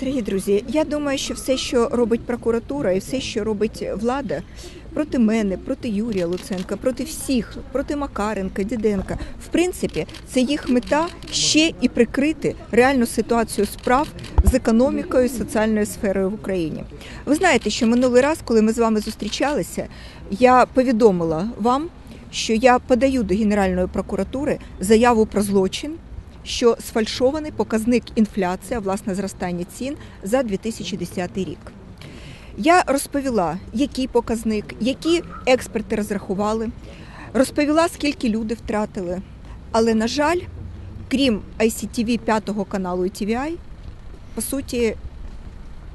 Дорогі друзі, я думаю, що все, що робить прокуратура, і все, що робить влада проти мене, проти Юрія Луценка, проти всіх, проти Макаренка, Діденка, в принципі, це їх мета ще і прикрити реальну ситуацію справ з економікою і соціальною сферою в Україні. Ви знаєте, що минулий раз, коли ми з вами зустрічалися, я повідомила вам, що я подаю до Генеральної прокуратури заяву про злочин що сфальшований показник інфляції, а власне зростання цін за 2010 рік. Я розповіла, який показник, які експерти розрахували, розповіла, скільки люди втратили. Але, на жаль, крім ICTV 5 каналу і TVI, по суті,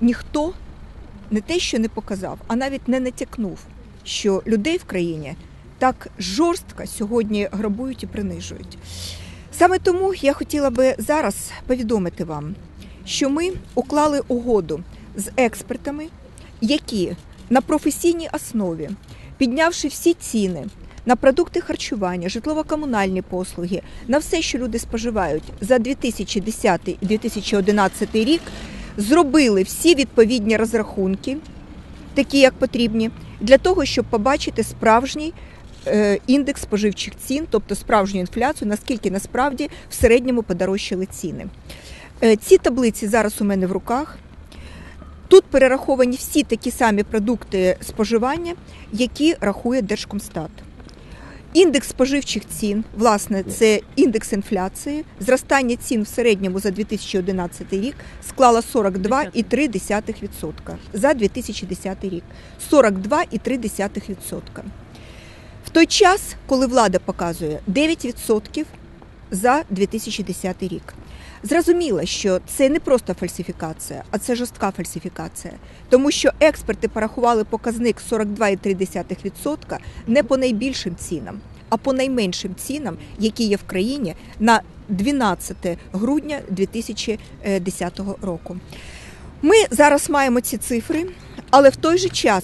ніхто не те, що не показав, а навіть не натякнув, що людей в країні так жорстко сьогодні грабують і принижують. Саме тому я хотіла би зараз повідомити вам, що ми уклали угоду з експертами, які на професійній основі, піднявши всі ціни на продукти харчування, житлово-комунальні послуги, на все, що люди споживають за 2010-2011 рік, зробили всі відповідні розрахунки, такі як потрібні, для того, щоб побачити справжній індекс споживчих цін, тобто справжню інфляцію, наскільки насправді в середньому подорожчали ціни. Е, ці таблиці зараз у мене в руках. Тут перераховані всі такі самі продукти споживання, які рахує Держкомстат. Індекс споживчих цін, власне, це індекс інфляції. Зростання цін в середньому за 2011 рік склало 42,3% за 2010 рік. 42,3% той час, коли влада показує 9% за 2010 рік. Зрозуміло, що це не просто фальсифікація, а це жорстка фальсифікація, тому що експерти порахували показник 42,3% не по найбільшим цінам, а по найменшим цінам, які є в країні на 12 грудня 2010 року. Ми зараз маємо ці цифри, але в той же час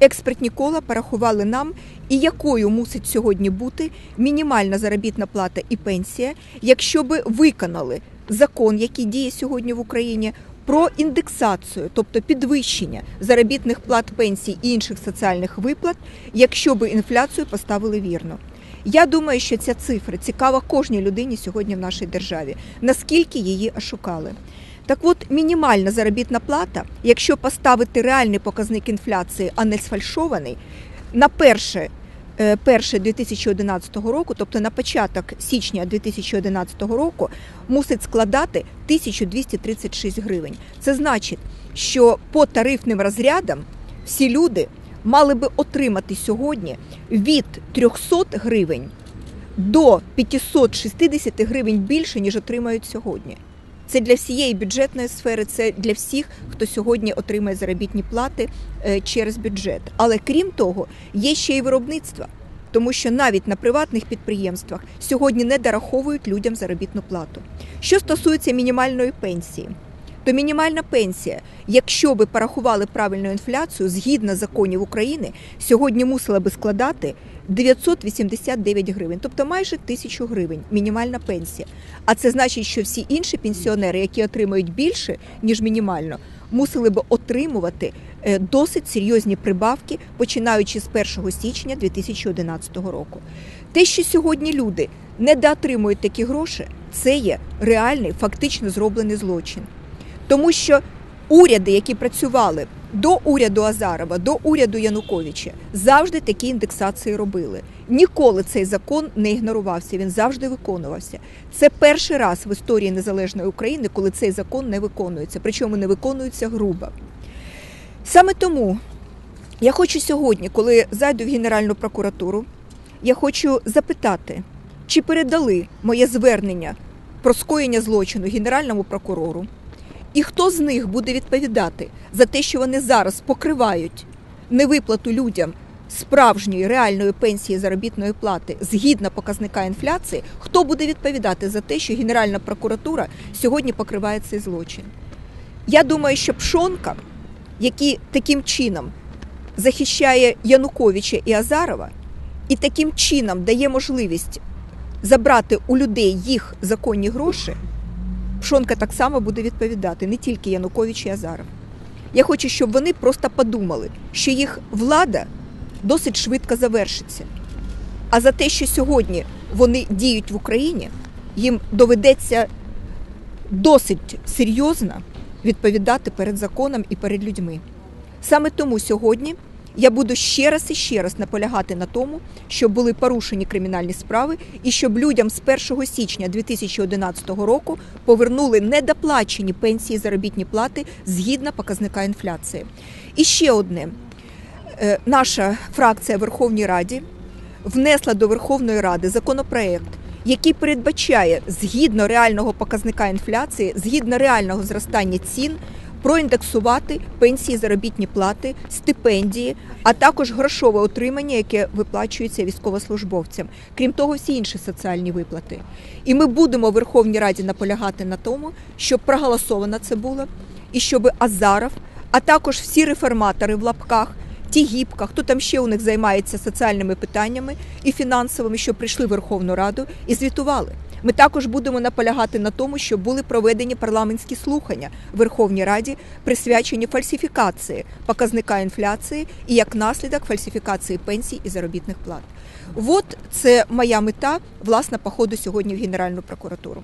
експертні кола порахували нам, і якою мусить сьогодні бути мінімальна заробітна плата і пенсія, якщо би виконали закон, який діє сьогодні в Україні. Про індексацію, тобто підвищення заробітних плат пенсій і інших соціальних виплат, якщо би інфляцію поставили вірно. Я думаю, що ця цифра цікава кожній людині сьогодні в нашій державі, наскільки її ошукали. Так от мінімальна заробітна плата, якщо поставити реальний показник інфляції, а не сфальшований, на перше е, перше 2011 року, тобто на початок січня 2011 року, мусить складати 1236 гривень. Це значить, що по тарифним розрядам всі люди мали би отримати сьогодні від 300 гривень до 560 гривень більше, ніж отримають сьогодні. Це для всієї бюджетної сфери, це для всіх, хто сьогодні отримує заробітні плати е, через бюджет. Але крім того, є ще й виробництво, тому що навіть на приватних підприємствах сьогодні не дораховують людям заробітну плату. Що стосується мінімальної пенсії, то мінімальна пенсія, якщо би порахували правильну інфляцію згідно законів України, сьогодні мусила би складати 989 гривень, тобто майже тисячу гривень мінімальна пенсія. А це значить, що всі інші пенсіонери, які отримують більше ніж мінімально, мусили би отримувати е, досить серйозні прибавки, починаючи з 1 січня 2011 року. Те, що сьогодні люди недоотримують такі гроші, це є реальний фактично зроблений злочин, тому що уряди, які працювали до уряду Азарова, до уряду Януковича завжди такі індексації робили. Ніколи цей закон не ігнорувався, він завжди виконувався. Це перший раз в історії незалежної України, коли цей закон не виконується, причому не виконується грубо. Саме тому я хочу сьогодні, коли зайду в Генеральну прокуратуру, я хочу запитати, чи передали моє звернення про скоєння злочину Генеральному прокурору. І хто з них буде відповідати за те, що вони зараз покривають невиплату людям справжньої реальної пенсії заробітної плати згідно показника інфляції? Хто буде відповідати за те, що Генеральна прокуратура сьогодні покриває цей злочин? Я думаю, що Пшонка, який таким чином захищає Януковича і Азарова, і таким чином дає можливість забрати у людей їх законні гроші. Пшонка так само буде відповідати, не тільки Янукович і Азаров. Я хочу, щоб вони просто подумали, що їх влада досить швидко завершиться. А за те, що сьогодні вони діють в Україні, їм доведеться досить серйозно відповідати перед законом і перед людьми. Саме тому сьогодні я буду ще раз і ще раз наполягати на тому, щоб були порушені кримінальні справи і щоб людям з 1 січня 2011 року повернули недоплачені пенсії заробітні плати згідно показника інфляції. І ще одне. Е, Наша фракція Верховній Раді внесла до Верховної Ради законопроект, який передбачає згідно реального показника інфляції, згідно реального зростання цін, проіндексувати пенсії, заробітні плати, стипендії, а також грошове отримання, яке виплачується військовослужбовцям. Крім того, всі інші соціальні виплати. І ми будемо в Верховній Раді наполягати на тому, щоб проголосовано це було, і щоб Азаров, а також всі реформатори в лапках. Ті гібка, хто там ще у них займається соціальними питаннями і фінансовими, що прийшли в Верховну Раду і звітували. Ми також будемо наполягати на тому, щоб були проведені парламентські слухання в Верховній Раді, присвячені фальсифікації показника інфляції і як наслідок фальсифікації пенсій і заробітних плат. От це моя мета, власне, походу сьогодні в Генеральну прокуратуру.